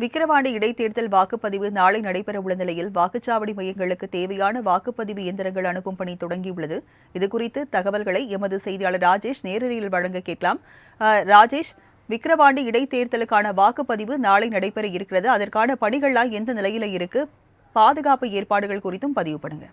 விக்கிரவாண்டி இடைத்தேர்தல் வாக்குப்பதிவு நாளை நடைபெறவுள்ள நிலையில் வாக்குச்சாவடி மையங்களுக்கு தேவையான வாக்குப்பதிவு இயந்திரங்கள் அனுப்பும் பணி தொடங்கியுள்ளது. இதுகுறித்து தகவல்களை எமது செய்தியாளர் ராஜேஷ் நேரடியில் வழங்க கேட்கலாம். ராஜேஷ் விக்கிரவாண்டி இடைத்தேர்தலுக்கான வாக்குப்பதிவு நாளை நடைபெற இருக்கிறது. அதற்கான பணிகள்லாம் எந்த நிலையில இருக்கு? பாதுகாப்பு ஏற்பாடுகள் குறித்தும் பதிவு பண்ணுங்க.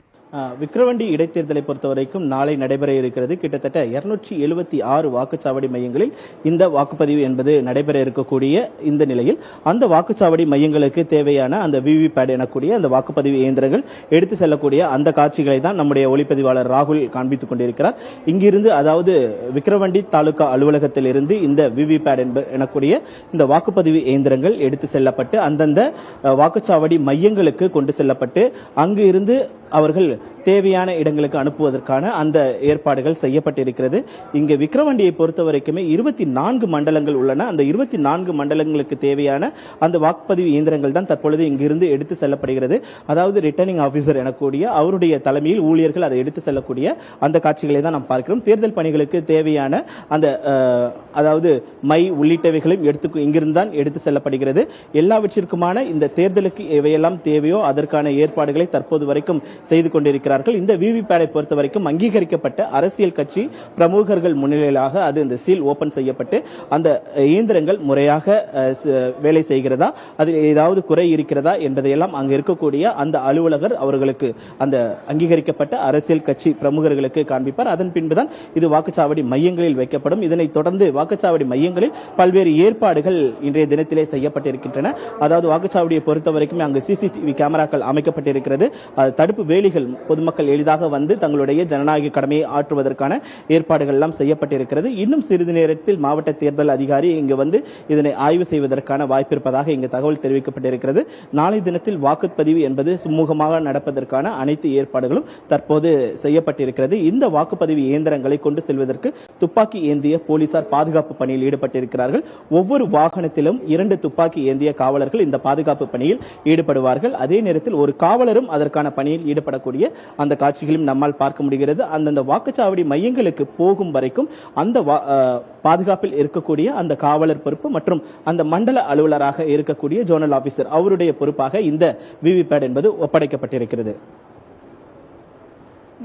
விக்கிரவண்டி இடைத்தேர்தலை பொறுத்த வரைக்கும் நாளை நடைபெற இருக்கிறது. கிட்டத்தட்ட இருநூற்றி எழுபத்தி ஆறு வாக்குச்சாவடி மையங்களில் இந்த வாக்குப்பதிவு என்பது நடைபெற இருக்கக்கூடிய இந்த நிலையில். அந்த வாக்குச்சாவடி மையங்களுக்கு தேவையான அந்த விவிபேட் எனக்கூடிய அந்த வாக்குப்பதிவு இயந்திரங்கள் எடுத்து செல்லக்கூடிய அந்த காட்சிகளை தான் நம்முடைய ஒளிப்பதிவாளர் ராகுல் காண்பித்துக் கொண்டிருக்கிறார். இங்கிருந்து அதாவது விக்கிரவண்டி தாலுகா அலுவலகத்தில் இருந்து இந்த விவிபேட் என்ப எனக்கூடிய இந்த வாக்குப்பதிவு இயந்திரங்கள் எடுத்து செல்லப்பட்டு அந்தந்த வாக்குச்சாவடி மையங்களுக்கு கொண்டு செல்லப்பட்டு அங்கு இருந்து அவர்கள் தேவையான இடங்களுக்கு அனுப்புவதற்கான அந்த ஏற்பாடுகள் செய்யப்பட்டிருக்கிறது. இங்கே விக்கிரவாண்டியை பொறுத்த வரைக்குமே இருபத்தி நான்கு மண்டலங்கள் உள்ளன. அந்த இருபத்தி நான்கு மண்டலங்களுக்கு தேவையான அந்த வாக்குப்பதிவு இயந்திரங்கள் தான் தற்பொழுது இங்கிருந்து எடுத்து செல்லப்படுகிறது. அதாவது ரிட்டர்னிங் ஆபீசர் எனக்கூடிய அவருடைய தலைமையில் ஊழியர்கள் அதை எடுத்து செல்லக்கூடிய அந்த காட்சிகளை தான் நாம் பார்க்கிறோம். தேர்தல் பணிகளுக்கு தேவையான அந்த அதாவது மை உள்ளிட்டவைகளையும் எடுத்து இங்கிருந்து தான் எடுத்து செல்லப்படுகிறது. எல்லாவற்றிற்குமான இந்த தேர்தலுக்கு எவையெல்லாம் தேவையோ அதற்கான ஏற்பாடுகளை தற்போது வரைக்கும் செய்து கொண்டிருக்கிறார்கள். இந்த விவிபேடை பொறுத்த வரைக்கும் அங்கீகரிக்கப்பட்ட அரசியல் கட்சி பிரமுகர்கள் முன்னிலையிலாக அது இந்த சீல் ஓபன் செய்யப்பட்டு அந்த இயந்திரங்கள் முறையாக வேலை செய்கிறதா அதில் ஏதாவது குறை இருக்கிறதா என்பதையெல்லாம் அங்கு இருக்கக்கூடிய அந்த அலுவலகர் அவர்களுக்கு அந்த அங்கீகரிக்கப்பட்ட அரசியல் கட்சி பிரமுகர்களுக்கு காண்பிப்பார். அதன் பின்புதான் இது வாக்குச்சாவடி மையங்களில் வைக்கப்படும். இதனைத் தொடர்ந்து வாக்குச்சாவடி மையங்களில் பல்வேறு ஏற்பாடுகள் இன்றைய தினத்திலே செய்யப்பட்டிருக்கின்றன. அதாவது வாக்குச்சாவடியை பொறுத்த வரைக்கும் அங்கு சிசிடிவி கேமராக்கள் அமைக்கப்பட்டிருக்கிறது. தடுப்பு வேலிகள் பொதுமக்கள் எளிதாக வந்து தங்களுடைய ஜனநாயக கடமையை ஆற்றுவதற்கான ஏற்பாடுகள் எல்லாம் செய்யப்பட்டிருக்கிறது. இன்னும் சிறிது நேரத்தில் மாவட்ட தேர்தல் அதிகாரி இங்கு வந்து இதனை ஆய்வு செய்வதற்கான வாய்ப்பு இருப்பதாக இங்கு தகவல் தெரிவிக்கப்பட்டிருக்கிறது. நாளை தினத்தில் வாக்குப்பதிவு என்பது சுமூகமாக நடப்பதற்கான அனைத்து ஏற்பாடுகளும் தற்போது செய்யப்பட்டிருக்கிறது. இந்த வாக்குப்பதிவு இயந்திரங்களை கொண்டு செல்வதற்கு துப்பாக்கி ஏந்திய போலீசார் பாதுகாப்பு பணியில் ஈடுபட்டிருக்கிறார்கள். ஒவ்வொரு வாகனத்திலும் இரண்டு துப்பாக்கி ஏந்திய காவலர்கள் இந்த பாதுகாப்பு பணியில் ஈடுபடுவார்கள். அதே நேரத்தில் ஒரு காவலரும் அதற்கான பணியில் ஈடுபடக்கூடிய அந்த காட்சிகளையும் நம்மால் பார்க்க முடிகிறது. அந்தந்த வாக்குச்சாவடி மையங்களுக்கு போகும் வரைக்கும் அந்த பாதுகாப்பில் இருக்கக்கூடிய அந்த காவலர் பொறுப்பு மற்றும் அந்த மண்டல அலுவலராக இருக்கக்கூடிய ஜோனல் ஆபீசர் அவருடைய பொறுப்பாக இந்த விவிபேட் என்பது ஒப்படைக்கப்பட்டிருக்கிறது.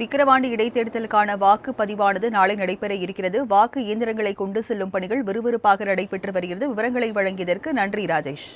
விக்கிரவாண்டி இடைத்தேர்தலுக்கான வாக்குப்பதிவானது நாளை நடைபெற இருக்கிறது. வாக்கு இயந்திரங்களை கொண்டு செல்லும் பணிகள் விறுவிறுப்பாக நடைபெற்று வருகிறது. விவரங்களை வழங்கியதற்கு நன்றி ராஜேஷ்.